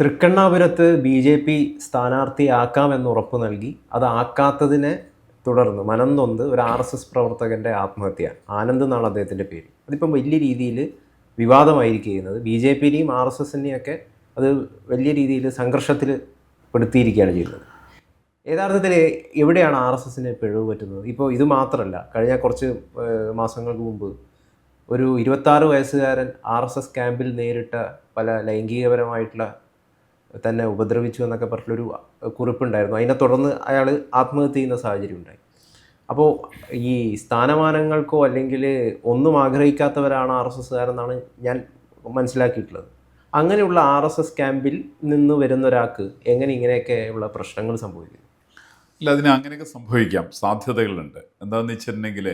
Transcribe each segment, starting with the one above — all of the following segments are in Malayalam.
തൃക്കണ്ണാപുരത്ത് ബി ജെ പി സ്ഥാനാർത്ഥിയാക്കാമെന്ന് ഉറപ്പ് നൽകി. അതാക്കാത്തതിനെ തുടർന്ന് മനംതൊന്ത് ഒരു ആർ എസ് എസ് പ്രവർത്തകന്റെ ആത്മഹത്യ. ആനന്ദ് എന്നാണ് അദ്ദേഹത്തിന്റെ പേര്. അതിപ്പം വലിയ രീതിയിൽ വിവാദമായിരിക്കുന്നത്. ബി ജെ പിനെയും ആർ എസ് എസിനെയും ഒക്കെ അത് വലിയ രീതിയിൽ സംഘർഷത്തിൽ പെടുത്തിയിരിക്കുകയാണ് ചെയ്യുന്നത്. യഥാർത്ഥത്തിൽ എവിടെയാണ് ആർ എസ് എസിന് പിഴവ് പറ്റുന്നത്? ഇപ്പോൾ ഇത് മാത്രമല്ല കഴിഞ്ഞ കുറച്ച് മാസങ്ങൾക്ക് മുമ്പ് ഒരു ഇരുപത്താറ് വയസ്സുകാരൻ ആർ എസ് എസ് ക്യാമ്പിൽ നേരിട്ട പല ലൈംഗികപരമായിട്ടുള്ള തന്നെ ഉപദ്രവിച്ചു എന്നൊക്കെ പറഞ്ഞൊരു കുറിപ്പുണ്ടായിരുന്നു. അതിനെ തുടർന്ന് അയാൾ ആത്മഹത്യ ചെയ്യുന്ന സാഹചര്യം ഉണ്ടായി അപ്പോൾ ഈ സ്ഥാനമാനങ്ങൾക്കോ അല്ലെങ്കിൽ ഒന്നും ആഗ്രഹിക്കാത്തവരാണ് ആർ എസ് എസ്സുകാരെന്നാണ് ഞാൻ മനസ്സിലാക്കിയിട്ടുള്ളത്. അങ്ങനെയുള്ള ആർ എസ് എസ് ക്യാമ്പിൽ നിന്ന് വരുന്ന ഒരാൾക്ക് എങ്ങനെ ഇങ്ങനെയൊക്കെ ഉള്ള പ്രശ്നങ്ങൾ സംഭവിക്കും? അല്ല അതിന് അങ്ങനെയൊക്കെ സംഭവിക്കാം. സാധ്യതകളുണ്ട്. എന്താണെന്ന് വെച്ചിട്ടുണ്ടെങ്കിൽ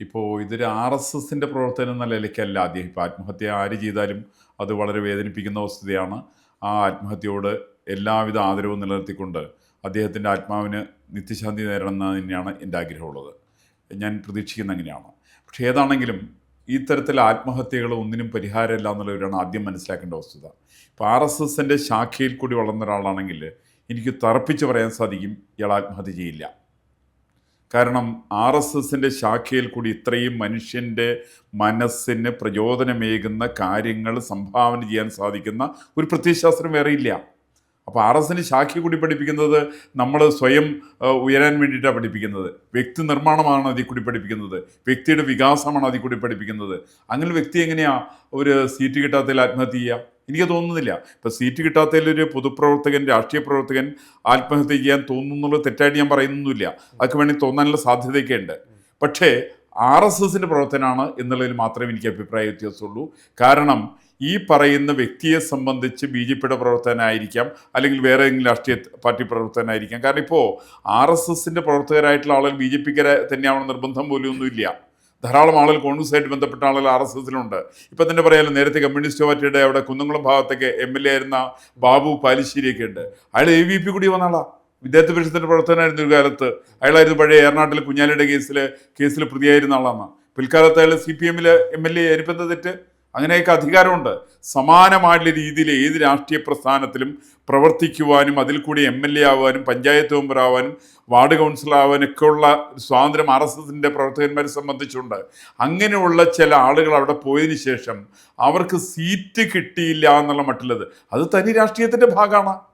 ഇപ്പോൾ ഇതൊരു ആർ എസ് എസിന്റെ പ്രവർത്തനം എന്ന നിലയ്ക്കല്ല. അദ്ദേഹം ഇപ്പോൾ ആത്മഹത്യ ആര് ചെയ്താലും അത് വളരെ വേദനിപ്പിക്കുന്ന വസ്തുതയാണ് ആ ആത്മഹത്യയോട് എല്ലാവിധ ആദരവും നിലനിർത്തിക്കൊണ്ട് അദ്ദേഹത്തിന്റെ ആത്മാവിന് നിത്യശാന്തി നേരണമെന്ന് തന്നെയാണ് എന്റെ ആഗ്രഹമുള്ളത്. ഞാൻ പ്രതീക്ഷിക്കുന്ന അങ്ങനെയാണ്. പക്ഷേ ഏതാണെങ്കിലും ഈ തരത്തിൽ ആത്മഹത്യകൾ ഒന്നിനും പരിഹാരമില്ല എന്നുള്ളവരാണ് ആദ്യം മനസ്സിലാക്കേണ്ട വസ്തുത. ഇപ്പോൾ ആർ എസ് എസിന്റെ ശാഖയിൽ കൂടി വളർന്ന ഒരാളാണെങ്കിൽ എനിക്ക് തറപ്പിച്ച് പറയാൻ സാധിക്കും ഇയാൾ ആത്മഹത്യ ചെയ്യില്ല. കാരണം ആർ എസ് എസിന്റെ ശാഖയിൽ കൂടി ഇത്രയും മനുഷ്യന്റെ മനസ്സിന് പ്രചോദനമേകുന്ന കാര്യങ്ങൾ സംഭാവന ചെയ്യാൻ സാധിക്കുന്ന ഒരു പ്രത്യയശാസ്ത്രം വേറെയില്ല അപ്പോൾ ആർ എസിന് ശാഖയെ കൂടി പഠിപ്പിക്കുന്നത് നമ്മൾ സ്വയം ഉയരാൻ വേണ്ടിയിട്ടാണ് പഠിപ്പിക്കുന്നത്. വ്യക്തി നിർമ്മാണമാണ് അതിൽ കൂടി പഠിപ്പിക്കുന്നത്. വ്യക്തിയുടെ വികാസമാണ് അതിൽ കൂടി പഠിപ്പിക്കുന്നത്. അങ്ങനെ വ്യക്തി എങ്ങനെയാണ് ഒരു സീറ്റ് കിട്ടാത്തതിൽ ആത്മഹത്യ ചെയ്യുക? എനിക്ക് തോന്നുന്നില്ല. ഇപ്പം സീറ്റ് കിട്ടാത്തതിൽ ഒരു പൊതുപ്രവർത്തകൻ രാഷ്ട്രീയ പ്രവർത്തകൻ ആത്മഹത്യ ചെയ്യാൻ തോന്നുന്നുള്ളത് തെറ്റായിട്ട് ഞാൻ പറയുന്നൊന്നുമില്ല. അതൊക്കെ വേണമെങ്കിൽ തോന്നാനുള്ള സാധ്യതയൊക്കെ ഉണ്ട് പക്ഷേ ആർ എസ് എസിന്റെ പ്രവർത്തനമാണ് എന്നുള്ളതിൽ മാത്രമേ എനിക്ക് അഭിപ്രായ വ്യത്യാസമുള്ളൂ. കാരണം ഈ പറയുന്ന വ്യക്തിയെ സംബന്ധിച്ച് ബി ജെ പിയുടെ പ്രവർത്തനമായിരിക്കാം അല്ലെങ്കിൽ വേറെ ഏതെങ്കിലും രാഷ്ട്രീയ പാർട്ടി പ്രവർത്തനമായിരിക്കാം കാരണം ഇപ്പോൾ ആർ എസ് എസിന്റെ പ്രവർത്തകരായിട്ടുള്ള ആളുകൾ ബി ജെ പിക്കാരെ തന്നെയാവണം നിർബന്ധം പോലും ഒന്നുമില്ല. ധാരാളം ആളുകൾ കോൺഗ്രസ്സായിട്ട് ബന്ധപ്പെട്ട ആളുകൾ ആർ എസ് എസിലുണ്ട്. ഇപ്പം തന്നെ പറയാമല്ലോ നേരത്തെ കമ്മ്യൂണിസ്റ്റ് പാർട്ടിയുടെ അവിടെ കുന്നംകുളം ഭാഗത്തേക്ക് എം എൽ എ ആയിരുന്ന ബാബു പാലിശ്ശേരിയൊക്കെ ഉണ്ട് അയാൾ എ വി പി കൂടി വന്ന വിദ്യാർത്ഥി പരിഷത്തിന്റെ പ്രവർത്തനമായിരുന്നു ഒരു കാലത്ത്. അയാളായിരുന്നു പഴയ എറണാട്ടിൽ കുഞ്ഞാലിയുടെ കേസിൽ കേസിൽ പ്രതിയായിരുന്ന ആളാണ് പിൽക്കാലത്ത് അയാൾ സി പി എമ്മിലെ എം എൽ എ ആയിരിക്കും തെറ്റ്? അങ്ങനെയൊക്കെ അധികാരമുണ്ട്. സമാനമായിട്ടുള്ള രീതിയിൽ ഏത് രാഷ്ട്രീയ പ്രസ്ഥാനത്തിലും പ്രവർത്തിക്കുവാനും അതിൽ കൂടി എം എൽ എ ആവാനും പഞ്ചായത്ത് മെമ്പർ ആവാനും വാർഡ് കൗൺസിലർ ആവാനൊക്കെ ഉള്ള സ്വാതന്ത്ര്യം ആർ എസ് എസിന്റെ പ്രവർത്തകന്മാരെ സംബന്ധിച്ചുണ്ട്. അങ്ങനെയുള്ള ചില ആളുകൾ അവിടെ പോയതിന് ശേഷം അവർക്ക് സീറ്റ് കിട്ടിയില്ല എന്നുള്ള മട്ടിലത് അത് തനി രാഷ്ട്രീയത്തിന്റെ ഭാഗമാണ്.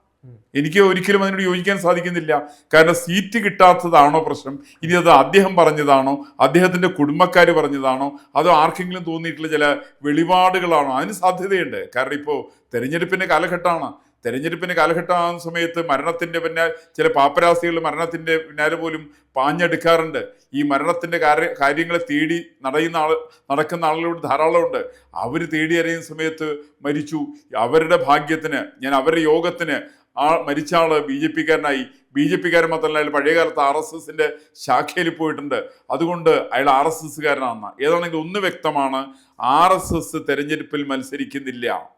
എനിക്ക് ഒരിക്കലും അതിനോട് യോജിക്കാൻ സാധിക്കുന്നില്ല. കാരണം സീറ്റ് കിട്ടാത്തതാണോ പ്രശ്നം? ഇനി അത് അദ്ദേഹം പറഞ്ഞതാണോ? അദ്ദേഹത്തിന്റെ കുടുംബക്കാർ പറഞ്ഞതാണോ? അതോ ആർക്കെങ്കിലും തോന്നിയിട്ടുള്ള ചില വെളിപാടുകളാണോ? അതിന് സാധ്യതയുണ്ട്. കാരണം ഇപ്പോൾ തെരഞ്ഞെടുപ്പിന്റെ കാലഘട്ടമാണ്. തെരഞ്ഞെടുപ്പിന്റെ കാലഘട്ടമാകുന്ന സമയത്ത് മരണത്തിന്റെ പിന്നെ ചില പാപ്പരാസികൾ മരണത്തിന്റെ പിന്നാലെ പോലും പാഞ്ഞെടുക്കാറുണ്ട്. ഈ മരണത്തിന്റെ കാര്യ കാര്യങ്ങളെ തേടി നടയുന്ന ആൾ നടക്കുന്ന ആളുകളോട് ധാരാളമുണ്ട്. അവർ തേടി അറിയുന്ന സമയത്ത് മരിച്ചു. അവരുടെ ഭാഗ്യത്തിന് ഞാൻ അവരുടെ യോഗത്തിന് ആ മരിച്ച ആൾ ബി ജെ പിക്കാരനായി. ബി ജെ പിക്കാരൻ മാത്രമല്ല അയാൾ പഴയ കാലത്ത് ആർ എസ് എസിന്റെ ശാഖയിൽ പോയിട്ടുണ്ട്. അതുകൊണ്ട് അയാൾ ആർ എസ് എസ്സുകാരനാണെന്ന്. ഏതാണെങ്കിലും ഒന്ന് വ്യക്തമാണ് ആർ എസ് എസ് തെരഞ്ഞെടുപ്പിൽ മത്സരിക്കുന്നില്ല.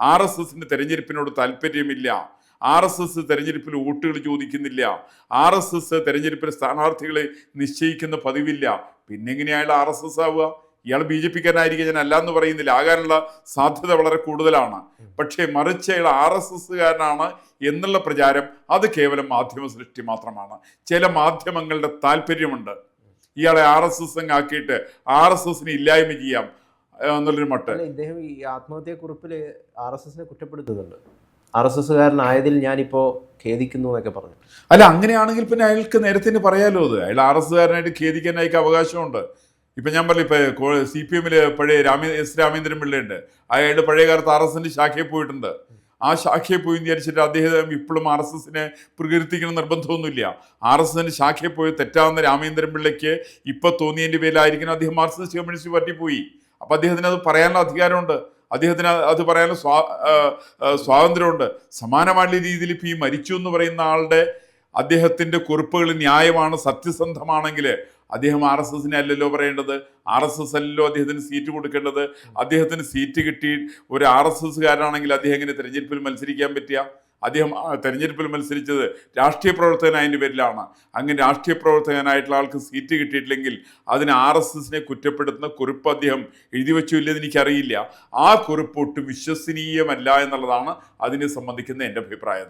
ആർ എസ് എസിന് തെരഞ്ഞെടുപ്പിനോട് താല്പര്യമില്ല. ആർ എസ് എസ് തെരഞ്ഞെടുപ്പിൽ വോട്ടുകൾ ചോദിക്കുന്നില്ല. ആർ എസ് എസ് തെരഞ്ഞെടുപ്പിൽ സ്ഥാനാർത്ഥികളെ നിശ്ചയിക്കുന്ന പതിവില്ല. പിന്നെ എങ്ങനെയാണ് അയാൾ ആർ എസ് എസ് ആവുക? ഇയാൾ ബി ജെ പിക്കാരനായിരിക്കും ഞാൻ അല്ല എന്ന് പറയുന്നില്ല. ആകാനുള്ള സാധ്യത വളരെ കൂടുതലാണ്. പക്ഷേ മറിച്ച് അയാൾ ആർ എസ് എസ്സുകാരനാണ് എന്നുള്ള പ്രചാരം അത് കേവലം മാധ്യമ സൃഷ്ടി മാത്രമാണ്. ചില മാധ്യമങ്ങളുടെ താല്പര്യമുണ്ട്. ഇയാളെ ആർ എസ് എസ് ആക്കിയിട്ട് ആർ എസ് എസിനെ ഇല്ലായ്മ ചെയ്യാം എന്നുള്ളൊരു മട്ട്. ഇദ്ദേഹം ഈ ആത്മഹത്യ കുറിപ്പിൽ ആർ എസ് എസിനെ കുറ്റപ്പെടുത്തുന്നുണ്ട്. ആർ എസ് എസ്സുകാരനായതിൽ ഞാനിപ്പോൾ ഖേദിക്കുന്നു എന്നൊക്കെ പറഞ്ഞു. അല്ല അങ്ങനെയാണെങ്കിൽ പിന്നെ അയാൾക്ക് നേരത്തെ തന്നെ പറയാലോ അത്. അയാൾ ആർ എസ് കാരനായിട്ട് ഖേദിക്കാൻ അയാൾക്ക് അവകാശമുണ്ട്. ഇപ്പം ഞാൻ പറഞ്ഞു ഇപ്പോൾ സി പി എമ്മിൽ പഴയ രാമേ എസ് രാമേന്ദ്രൻ പിള്ളയുണ്ട്. അയാൾ പഴയ കാലത്ത് ആർ എസ് എസിന്റെ ശാഖയിൽ പോയിട്ടുണ്ട്. ആ ശാഖയിൽ പോയി വിചാരിച്ചിട്ട് അദ്ദേഹം ഇപ്പോഴും ആർ എസ് എസിനെ പ്രകീർത്തിക്കണം നിർബന്ധമൊന്നുമില്ല. ആർ എസ് എസിന്റെ ശാഖയിൽ പോയി തെറ്റാവുന്ന രാമേന്ദ്രൻ പിള്ളയ്ക്ക് ഇപ്പോൾ തോന്നിയതിന്റെ പേരിലായിരിക്കണം അദ്ദേഹം R S S communist party പോയി. അപ്പോൾ അദ്ദേഹത്തിന് അത് പറയാനുള്ള അധികാരമുണ്ട്. അദ്ദേഹത്തിന് അത് പറയാനുള്ള സ്വാ സ്വാതന്ത്ര്യമുണ്ട്. സമാനമായിട്ടുള്ള രീതിയിൽ ഇപ്പോൾ ഈ മരിച്ചു എന്ന് പറയുന്ന ആളുടെ അദ്ദേഹത്തിന്റെ കുറിപ്പുകൾ ന്യായമാണ് സത്യസന്ധമാണെങ്കിൽ അദ്ദേഹം ആർ എസ് എസിനെ അല്ലല്ലോ പറയേണ്ടത്? ആർ എസ് എസ് അല്ലല്ലോ അദ്ദേഹത്തിന് സീറ്റ് കൊടുക്കേണ്ടത്? അദ്ദേഹത്തിന് സീറ്റ് കിട്ടി. ഒരു ആർ എസ് എസ്സുകാരാണെങ്കിൽ അദ്ദേഹം എങ്ങനെ തെരഞ്ഞെടുപ്പിൽ മത്സരിക്കാൻ പറ്റുക? അദ്ദേഹം തെരഞ്ഞെടുപ്പിൽ മത്സരിച്ചത് രാഷ്ട്രീയ പ്രവർത്തകനായതിന്റെ പേരിലാണ്. അങ്ങനെ രാഷ്ട്രീയ പ്രവർത്തകനായിട്ടുള്ള ആൾക്ക് സീറ്റ് കിട്ടിയിട്ടില്ലെങ്കിൽ അതിന് ആർ എസ് എസിനെ കുറ്റപ്പെടുത്തുന്ന കുറിപ്പ് അദ്ദേഹം എഴുതി വെച്ചു ഇല്ലെന്ന് എനിക്കറിയില്ല. ആ കുറിപ്പ് ഒട്ടും വിശ്വസനീയമല്ല എന്നുള്ളതാണ് അതിനെ സംബന്ധിക്കുന്ന എന്റെ അഭിപ്രായം.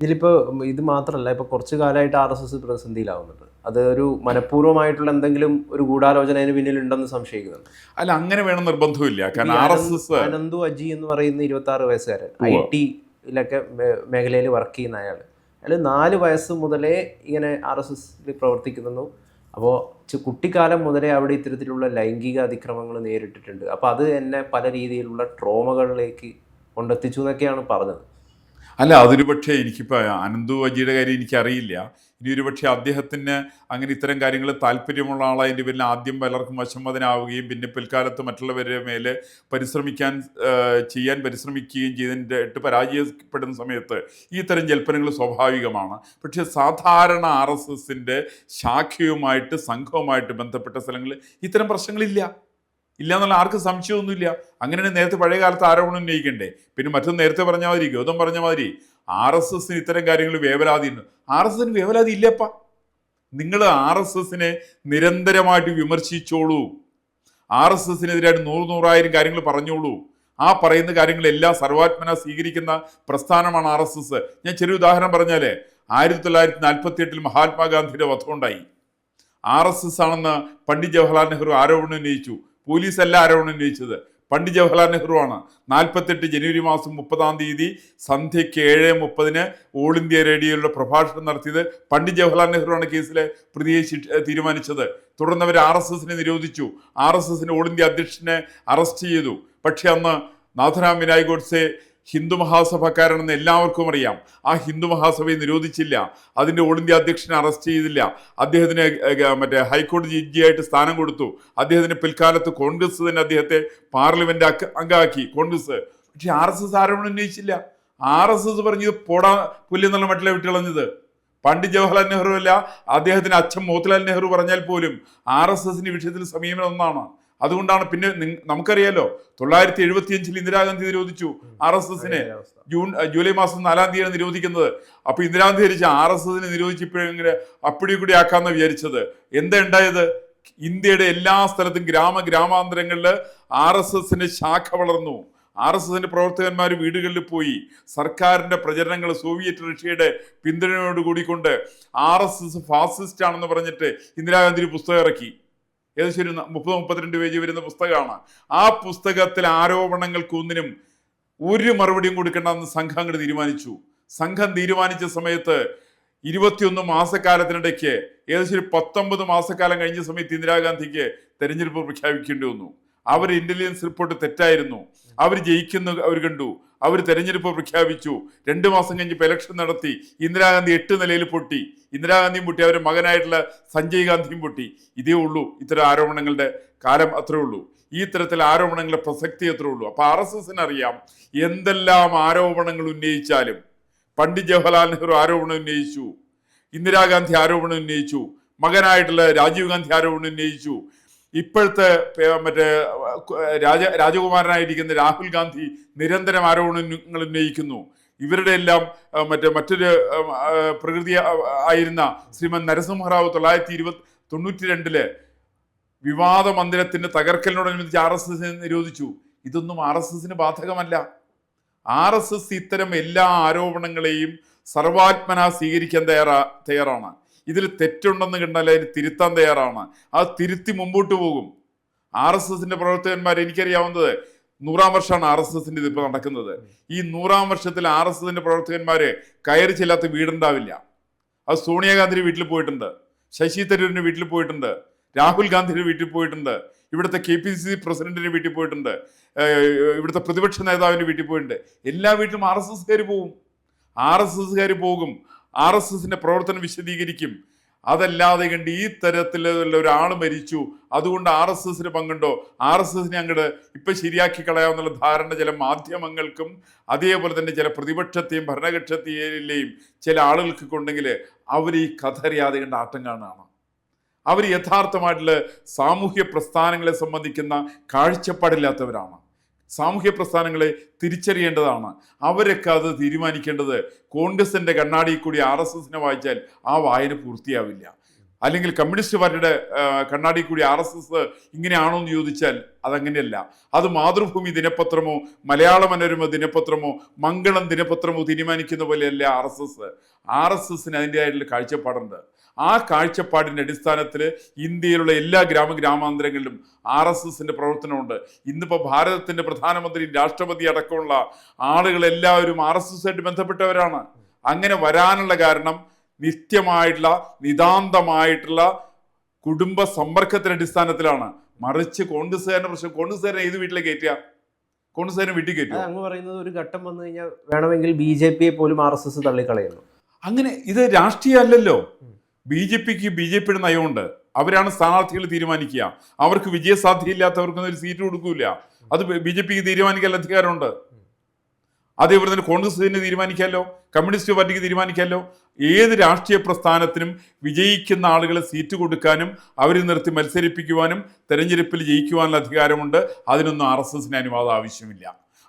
ഇതിലിപ്പോൾ ഇത് മാത്രമല്ല ഇപ്പോൾ കുറച്ച് കാലമായിട്ട് ആർ എസ് എസ് പ്രതിസന്ധിയിലാവുന്നുണ്ട്. അത് ഒരു മനഃപൂർവമായിട്ടുള്ള എന്തെങ്കിലും ഒരു ഗൂഢാലോചന അതിന് പിന്നിൽ ഉണ്ടെന്ന് സംശയിക്കുന്നുണ്ട്. അല്ല അങ്ങനെ വേണം നിർബന്ധമില്ല കാരണം R S S Ananthu Aji എന്ന് പറയുന്ന ഇരുപത്തി ആറ് വയസ്സുകാരൻ ഐ. ടിയിലൊക്കെ മേഖലയിൽ വർക്ക് ചെയ്യുന്ന അയാൾ അയാൾ നാല് വയസ്സ് മുതലേ ഇങ്ങനെ ആർ എസ് എസിൽ പ്രവർത്തിക്കുന്നു അപ്പോൾ കുട്ടിക്കാലം മുതലേ അവിടെ ഇത്തരത്തിലുള്ള ലൈംഗിക അതിക്രമങ്ങൾ നേരിട്ടിട്ടുണ്ട്. അപ്പോൾ അത് എന്നെ പല രീതിയിലുള്ള ട്രോമകളിലേക്ക് കൊണ്ടെത്തിച്ചു എന്നൊക്കെയാണ് പറഞ്ഞത്. അല്ല അതൊരു പക്ഷേ എനിക്കിപ്പോൾ അനന്തു അജിയുടെ കാര്യം എനിക്കറിയില്ല. ഇനി ഒരു പക്ഷേ അദ്ദേഹത്തിന് അങ്ങനെ ഇത്തരം കാര്യങ്ങൾ താല്പര്യമുള്ള ആളതിന്റെ പേരിൽ ആദ്യം പലർക്കും വശംവദനാവുകയും പിന്നെ പിൽക്കാലത്ത് മറ്റുള്ളവരുടെ മേലെ പരിശ്രമിക്കാൻ ചെയ്യാൻ പരിശ്രമിക്കുകയും ചെയ്തിട്ട് പരാജയപ്പെടുന്ന സമയത്ത് ഈ തരം ജൽപ്പനങ്ങൾ സ്വാഭാവികമാണ്. പക്ഷേ സാധാരണ ആർ എസ് എസിന്റെ ശാഖയുമായിട്ട് സംഘവുമായിട്ട് ബന്ധപ്പെട്ട സ്ഥലങ്ങളിൽ ഇത്തരം പ്രശ്നങ്ങളില്ല. ഇല്ല എന്നുള്ള ആർക്കും സംശയമൊന്നുമില്ല. അങ്ങനെയാണ് നേരത്തെ പഴയ കാലത്ത് ആരോപണം ഉന്നയിക്കണ്ടേ? പിന്നെ മറ്റൊന്ന് നേരത്തെ പറഞ്ഞ മാതിരി ഗൗതം പറഞ്ഞ മാതിരി ആർ എസ് എസിന് ഇത്തരം കാര്യങ്ങൾ വേവലാതി ഉണ്ട്. ആർ എസ് എസിന് വേവലാതി ഇല്ലപ്പ. നിങ്ങൾ ആർ എസ് എസിനെ നിരന്തരമായിട്ട് വിമർശിച്ചോളൂ. ആർ എസ് എസിനെതിരായിട്ട് നൂറ് നൂറായിരം കാര്യങ്ങൾ പറഞ്ഞോളൂ. ആ പറയുന്ന കാര്യങ്ങളെല്ലാം സർവാത്മന സ്വീകരിക്കുന്ന പ്രസ്ഥാനമാണ് ആർ എസ് എസ്. ഞാൻ ചെറിയ ഉദാഹരണം പറഞ്ഞാലേ ആയിരത്തി തൊള്ളായിരത്തി നാൽപ്പത്തി എട്ടിൽ മഹാത്മാഗാന്ധിയുടെ വധമുണ്ടായി ആർ എസ് എസ് ആണെന്ന് പണ്ഡിറ്റ് ജവഹർലാൽ നെഹ്റു ആരോപണം ഉന്നയിച്ചു. പോലീസ് അല്ല ആരോപണം ഉന്നയിച്ചത്. പണ്ഡിറ്റ് ജവഹർലാൽ നെഹ്റു ആണ് നാൽപ്പത്തെട്ട് ജനുവരി മാസം മുപ്പതാം തീയതി സന്ധ്യയ്ക്ക് ഏഴ് മുപ്പതിന് ഓൾ ഇന്ത്യ റേഡിയോയിലൂടെ പ്രഭാഷണം നടത്തിയത് പണ്ഡിറ്റ് ജവഹർലാൽ നെഹ്റു ആണ് കേസിലെ പ്രതിയെ തീരുമാനിച്ചത്. തുടർന്ന് അവർ ആർ എസ് എസിനെ നിരോധിച്ചു. ആർ എസ് എസിന് ഓൾ ഇന്ത്യ അധ്യക്ഷനെ അറസ്റ്റ് ചെയ്തു. പക്ഷെ അന്ന് നാഥരാം വിനായ് ഗോഡ്സെ ഹിന്ദു മഹാസഭക്കാരനെന്ന് എല്ലാവർക്കും അറിയാം. ആ ഹിന്ദു മഹാസഭയെ നിരോധിച്ചില്ല. അതിന്റെ ഓൾ ഇന്ത്യ അധ്യക്ഷനെ അറസ്റ്റ് ചെയ്തില്ല. അദ്ദേഹത്തിന് മറ്റേ ഹൈക്കോടതി ജഡ്ജിയായിട്ട് സ്ഥാനം കൊടുത്തു. അദ്ദേഹത്തിന് പിൽക്കാലത്ത് കോൺഗ്രസ് തന്നെ അദ്ദേഹത്തെ പാർലമെന്റ് അംഗമാക്കി. കോൺഗ്രസ്. പക്ഷേ ആർ എസ് എസ് ആരോപണം ഉന്നയിച്ചില്ല. ആർ എസ് എസ് പറഞ്ഞത് പോടാ പുല്ലെന്നുള്ള മട്ടിലെ വിട്ടിളഞ്ഞത് പണ്ഡിറ്റ് ജവഹർലാൽ നെഹ്റു അല്ല അദ്ദേഹത്തിന് അച്ഛൻ മോത്തിലാൽ നെഹ്റു പറഞ്ഞാൽ പോലും ആർ എസ് എസിന്റെ വിഷയത്തിൽ സമീപനം ഒന്നാണ് അതുകൊണ്ടാണ് പിന്നെ നമുക്കറിയാലോ തൊള്ളായിരത്തി എഴുപത്തിയഞ്ചിൽ ഇന്ദിരാഗാന്ധി നിരോധിച്ചു ആർ എസ് എസിനെ. ജൂൺ ജൂലൈ മാസം നാലാം തീയതിയാണ് നിരോധിക്കുന്നത്. അപ്പൊ ഇന്ദിരാഗാന്ധി ധരിച്ച ആർ എസ് എസിനെ നിരോധിച്ചപ്പോഴെങ്ങനെ അപ്പിടി കൂടി ആക്കാന്ന് വിചാരിച്ചത്? എന്താ ഉണ്ടായത്? ഇന്ത്യയുടെ എല്ലാ സ്ഥലത്തും ഗ്രാമ ഗ്രാമാന്തരങ്ങളിൽ ആർ എസ് എസിന്റെ ശാഖ വളർന്നു. ആർ എസ് എസിന്റെ പ്രവർത്തകന്മാർ വീടുകളിൽ പോയി. സർക്കാരിന്റെ പ്രചരണങ്ങൾ സോവിയറ്റ് റഷ്യയുടെ പിന്തുണയോട് കൂടിക്കൊണ്ട് ആർ എസ് എസ് ഫാസിസ്റ്റ് ആണെന്ന് പറഞ്ഞിട്ട് ഇന്ദിരാഗാന്ധി പുസ്തകം ഇറക്കി. ഏകദേശം ഒരു മുപ്പത് മുപ്പത്തിരണ്ട് പേജ് വരുന്ന പുസ്തകമാണ്. ആ പുസ്തകത്തിലെ ആരോപണങ്ങൾക്കൊന്നിനും ഒരു മറുപടിയും കൊടുക്കേണ്ടെന്ന് സംഘം അങ്ങോട്ട് തീരുമാനിച്ചു. സംഘം തീരുമാനിച്ച സമയത്ത് ഇരുപത്തിയൊന്ന് മാസക്കാലത്തിനിടയ്ക്ക് ഏകദേശം ഒരു പത്തൊമ്പത് മാസക്കാലം കഴിഞ്ഞ സമയത്ത് ഇന്ദിരാഗാന്ധിക്ക് തെരഞ്ഞെടുപ്പ് പ്രഖ്യാപിക്കേണ്ടി വന്നു. അവർ ഇന്റലിജൻസ് റിപ്പോർട്ട് തെറ്റായിരുന്നു. അവർ ജയിക്കുന്ന അവർ കണ്ടു. അവർ തെരഞ്ഞെടുപ്പ് പ്രഖ്യാപിച്ചു. രണ്ട് മാസം കഴിഞ്ഞപ്പോൾ ഇലക്ഷൻ നടത്തി. ഇന്ദിരാഗാന്ധി എട്ട് നിലയിൽ പൊട്ടി. ഇന്ദിരാഗാന്ധിയും പൊട്ടി. അവരുടെ മകനായിട്ടുള്ള സഞ്ജയ് ഗാന്ധിയും പൊട്ടി. ഇതേ ഉള്ളൂ ഇത്തരം ആരോപണങ്ങളുടെ കാലം അത്രേ ഉള്ളൂ. ഈ തരത്തിൽ ആരോപണങ്ങളുടെ പ്രസക്തി അത്രേ ഉള്ളൂ. അപ്പോൾ ആർ എസ് എസിനറിയാം എന്തെല്ലാം ആരോപണങ്ങൾ ഉന്നയിച്ചാലും പണ്ഡിറ്റ് ജവഹർലാൽ നെഹ്റു ആരോപണം ഉന്നയിച്ചു. ഇന്ദിരാഗാന്ധി ആരോപണം ഉന്നയിച്ചു. മകനായിട്ടുള്ള രാജീവ് ഗാന്ധി ആരോപണം ഉന്നയിച്ചു. ഇപ്പോഴത്തെ മറ്റേ രാജ രാജകുമാരനായിരിക്കുന്ന രാഹുൽ ഗാന്ധി നിരന്തരം ആരോപണങ്ങൾ ഉന്നയിക്കുന്നു. ഇവരുടെ എല്ലാം മറ്റേ മറ്റൊരു പ്രകൃതി ആയിരുന്ന ശ്രീമൻ നരസിംഹറാവു തൊള്ളായിരത്തി ഇരുപത്തി തൊണ്ണൂറ്റി രണ്ടിൽ വിവാദ മന്ദിരത്തിന്റെ തകർക്കലിനോടനുബന്ധിച്ച് ആർ എസ് എസിനെ നിരോധിച്ചു. ഇതൊന്നും ആർ എസ് എസിന് ബാധകമല്ല. ആർ എസ് എസ് ഇത്തരം എല്ലാ ആരോപണങ്ങളെയും സർവാത്മന സ്വീകരിക്കാൻ തയ്യാറാ തയ്യാറാണ്. ഇതിൽ തെറ്റുണ്ടെന്ന് കണ്ടാൽ അതിന് തിരുത്താൻ തയ്യാറാണ്. അത് തിരുത്തി മുമ്പോട്ട് പോകും. ആർ എസ് എസിന്റെ പ്രവർത്തകന്മാർ എനിക്കറിയാവുന്നത് നൂറാം വർഷമാണ് ആർ എസ് എസിന്റെ ഇതിപ്പോൾ നടക്കുന്നത്. ഈ നൂറാം വർഷത്തിൽ ആർ എസ് എസിന്റെ പ്രവർത്തകന്മാര് കയറി ചെല്ലാത്ത വീടുണ്ടാവില്ല. അത് സോണിയാഗാന്ധിയുടെ വീട്ടിൽ പോയിട്ടുണ്ട്. ശശി തരൂരിന്റെ വീട്ടിൽ പോയിട്ടുണ്ട്. രാഹുൽ ഗാന്ധിയുടെ വീട്ടിൽ പോയിട്ടുണ്ട്. ഇവിടുത്തെ കെ പി സി സി പ്രസിഡന്റിന്റെ വീട്ടിൽ പോയിട്ടുണ്ട്. ഇവിടുത്തെ പ്രതിപക്ഷ നേതാവിന്റെ വീട്ടിൽ പോയിട്ടുണ്ട്. എല്ലാ വീട്ടിലും ആർ എസ് എസ്കാർ പോകും. ആർ എസ് എസ്കാർ പോകും. ആർ എസ് എസിന്റെ പ്രവർത്തനം വിശദീകരിക്കും. അതല്ലാതെ കണ്ട് ഈ തരത്തിലുള്ള ഒരാൾ മരിച്ചു. അതുകൊണ്ട് ആർ എസ് എസിന് പങ്കുണ്ടോ? ആർ എസ് എസിനെ അങ്ങോട്ട് ഇപ്പൊ ശരിയാക്കി കളയാമെന്നുള്ള ധാരണ ചില മാധ്യമങ്ങൾക്കും അതേപോലെ തന്നെ ചില പ്രതിപക്ഷത്തെയും ഭരണകക്ഷത്തെയും ചില ആളുകൾക്ക് ഉണ്ടെങ്കിൽ അവർ ഈ കഥ അറിയാതെ കണ്ട് ആട്ടം കാണുകയാണ്. അവർ യഥാർത്ഥമായിട്ടുള്ള സാമൂഹ്യ പ്രസ്ഥാനങ്ങളെ സംബന്ധിക്കുന്ന കാഴ്ചപ്പാടില്ലാത്തവരാണ്. സാമൂഹ്യ പ്രസ്ഥാനങ്ങളെ തിരിച്ചറിയേണ്ടതാണ്. അവരൊക്കെ അത് തീരുമാനിക്കേണ്ടത് കോൺഗ്രസിന്റെ കണ്ണാടിയിൽ കൂടി ആർ എസ് എസിനെ വായിച്ചാൽ ആ വായന പൂർത്തിയാവില്ല. അല്ലെങ്കിൽ കമ്മ്യൂണിസ്റ്റ് പാർട്ടിയുടെ കണ്ണാടി കൂടി ആർ എസ് എസ് ഇങ്ങനെയാണോ എന്ന് ചോദിച്ചാൽ അതങ്ങനെയല്ല. അത് മാതൃഭൂമി ദിനപത്രമോ മലയാള മനോരമ ദിനപത്രമോ മംഗളം ദിനപത്രമോ തീരുമാനിക്കുന്ന പോലെയല്ല R S S. R S എസിന് അതിന്റെതായിട്ടുള്ള കാഴ്ചപ്പാടുണ്ട്. ആ കാഴ്ചപ്പാടിന്റെ അടിസ്ഥാനത്തിൽ ഇന്ത്യയിലുള്ള എല്ലാ ഗ്രാമ ഗ്രാമാന്തരങ്ങളിലും ആർ എസ് എസിന്റെ പ്രവർത്തനമുണ്ട്. ഇന്നിപ്പോൾ ഭാരതത്തിന്റെ പ്രധാനമന്ത്രി രാഷ്ട്രപതി അടക്കമുള്ള ആളുകളെല്ലാവരും ആർ എസ് എസുമായിട്ട് ബന്ധപ്പെട്ടവരാണ്. അങ്ങനെ വരാനുള്ള കാരണം നിത്യമായിട്ടുള്ള നിതാന്തമായിട്ടുള്ള കുടുംബ സമ്പർക്കത്തിന്റെ അടിസ്ഥാനത്തിലാണ്. മറിച്ച് കോൺഗ്രസ്സുകാരന്റെ പ്രശ്നം കോൺഗ്രസ്സുകാരനെ ഏത് വീട്ടിലേക്ക് കയറ്റുക? കോൺഗ്രസ്സുകാരനെ വീട്ടിൽ കയറ്റുക. അങ്ങ് പറയുന്നത് ഒരു ഘട്ടം വന്നു കഴിഞ്ഞാൽ വേണമെങ്കിൽ ബി ജെ പിയെ പോലും ആർ എസ് എസ് തള്ളിക്കളയുന്നു. അങ്ങനെ ഇത് രാഷ്ട്രീയ അല്ലല്ലോ ബി ജെ പിക്ക് ബി ജെ പിയുടെ നയമുണ്ട്. അവരാണ് സ്ഥാനാർത്ഥികൾ തീരുമാനിക്കുക. അവർക്ക് വിജയസാധ്യയില്ലാത്തവർക്കൊന്നും ഒരു സീറ്റ് കൊടുക്കൂല. അത് ബി ജെ പിക്ക് തീരുമാനിക്കാൻ അധികാരമുണ്ട്. അതേപോലെ തന്നെ കോൺഗ്രസിന് തീരുമാനിക്കാമല്ലോ കമ്മ്യൂണിസ്റ്റ് പാർട്ടിക്ക് തീരുമാനിക്കാമല്ലോ ഏത് രാഷ്ട്രീയ പ്രസ്ഥാനത്തിനും വിജയിക്കുന്ന ആളുകളെ സീറ്റ് കൊടുക്കാനും അവരെ നിർത്തി മത്സരിപ്പിക്കുവാനും തെരഞ്ഞെടുപ്പിൽ ജയിക്കുവാനുള്ള അധികാരമുണ്ട്. അതിനൊന്നും ആർ എസ് എസിന് അനുവാദം ആവശ്യമില്ല.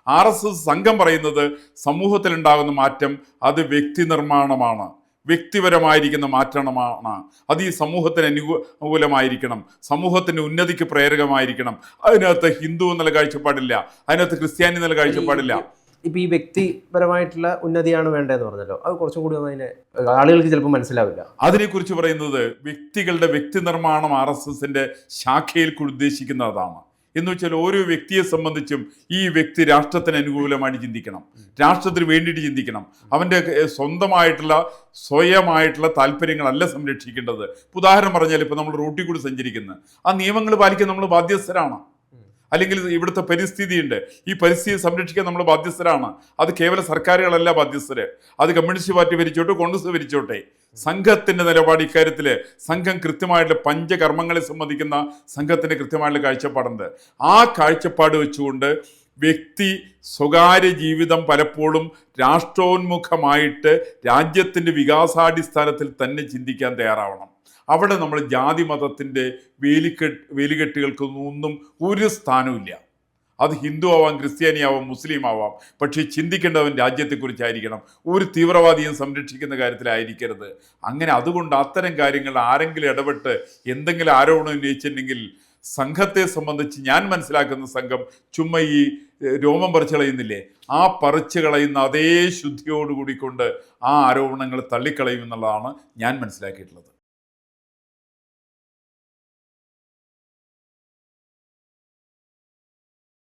ആർ എസ് എസ് സംഘം പറയുന്നത് സമൂഹത്തിലുണ്ടാകുന്ന മാറ്റം അത് വ്യക്തി നിർമ്മാണമാണ്. വ്യക്തിപരമായിരിക്കുന്ന മാറ്റണമാണ്. അത് ഈ സമൂഹത്തിന് അനുകൂലമായിരിക്കണം. സമൂഹത്തിന്റെ ഉന്നതിക്ക് പ്രേരകമായിരിക്കണം. അതിനകത്ത് ഹിന്ദു എന്നുള്ള കാഴ്ചപ്പാടില്ല. അതിനകത്ത് ക്രിസ്ത്യാനി എന്നുള്ള കാഴ്ചപ്പാടില്ല. ഇപ്പൊ ഈ വ്യക്തിപരമായിട്ടുള്ള ഉന്നതിയാണ് വേണ്ടതെന്ന് പറഞ്ഞല്ലോ. അത് കുറച്ചും കൂടി അതിനെ ആളുകൾക്ക് ചിലപ്പോൾ മനസ്സിലാവില്ല. അതിനെക്കുറിച്ച് പറയുന്നത് വ്യക്തികളുടെ വ്യക്തി നിർമ്മാണം ആർ എസ് എസിന്റെ ശാഖയിൽ ഉദ്ദേശിക്കുന്ന അതാണ് എന്ന് വെച്ചാൽ ഓരോ വ്യക്തിയെ സംബന്ധിച്ചും ഈ വ്യക്തി രാഷ്ട്രത്തിന് അനുകൂലമായി ചിന്തിക്കണം. രാഷ്ട്രത്തിന് വേണ്ടിയിട്ട് ചിന്തിക്കണം. അവന്റെ സ്വന്തമായിട്ടുള്ള സ്വയമായിട്ടുള്ള താല്പര്യങ്ങളല്ല സംരക്ഷിക്കേണ്ടത്. ഉദാഹരണം പറഞ്ഞാൽ ഇപ്പോൾ നമ്മൾ റൂട്ടിൽ കൂടി സഞ്ചരിക്കുന്നത് ആ നിയമങ്ങൾ പാലിക്കാൻ നമ്മൾ ബാധ്യസ്ഥരാണ്. അല്ലെങ്കിൽ ഇവിടുത്തെ പരിസ്ഥിതിയുണ്ട്. ഈ പരിസ്ഥിതി സംരക്ഷിക്കാൻ നമ്മൾ ബാധ്യസ്ഥരാണ്. അത് കേവല സർക്കാരുകളല്ല ബാധ്യസ്ഥര്. അത് കമ്മ്യൂണിസ്റ്റ് പാർട്ടി ഭരിച്ചോട്ടെ കോൺഗ്രസ് ഭരിച്ചോട്ടെ. സംഘത്തിന്റെ നിലപാട് ഇക്കാര്യത്തിൽ സംഘം കൃത്യമായിട്ടുള്ള പഞ്ചകർമ്മങ്ങളെ സംബന്ധിക്കുന്ന സംഘത്തിന്റെ കൃത്യമായിട്ടുള്ള കാഴ്ചപ്പാടുണ്ട്. ആ കാഴ്ചപ്പാട് വെച്ചുകൊണ്ട് വ്യക്തി സ്വകാര്യ ജീവിതം പലപ്പോഴും രാഷ്ട്രോന്മുഖമായിട്ട് രാജ്യത്തിന്റെ വികാസാടിസ്ഥാനത്തിൽ തന്നെ ചിന്തിക്കാൻ തയ്യാറാവണം. അവിടെ നമ്മൾ ജാതി മതത്തിന്റെ വേലിക്കെട്ട് വേലികെട്ടുകൾക്കൊന്നും ഒരു സ്ഥാനവുമില്ല അത് ഹിന്ദു ആവാം ക്രിസ്ത്യാനി ആവാം മുസ്ലിം ആവാം. പക്ഷേ ചിന്തിക്കേണ്ടവൻ രാജ്യത്തെക്കുറിച്ചായിരിക്കണം. ഒരു തീവ്രവാദിയും സംരക്ഷിക്കുന്ന കാര്യത്തിലായിരിക്കരുത്. അങ്ങനെ അതുകൊണ്ട് അത്തരം കാര്യങ്ങൾ ആരെങ്കിലും ഇടപെട്ട് എന്തെങ്കിലും ആരോപണം ഉന്നയിച്ചിട്ടുണ്ടെങ്കിൽ സംഘത്തെ സംബന്ധിച്ച് ഞാൻ മനസ്സിലാക്കുന്ന സംഘം ചുമ്മാ ഈ രോമം പറിച്ചു കളയുന്നില്ലേ? ആ പറിച്ചു കളയുന്ന അതേ ശുദ്ധിയോടുകൂടി കൊണ്ട് ആ ആരോപണങ്ങൾ തള്ളിക്കളയുമെന്നുള്ളതാണ് ഞാൻ മനസ്സിലാക്കിയിട്ടുള്ളത്.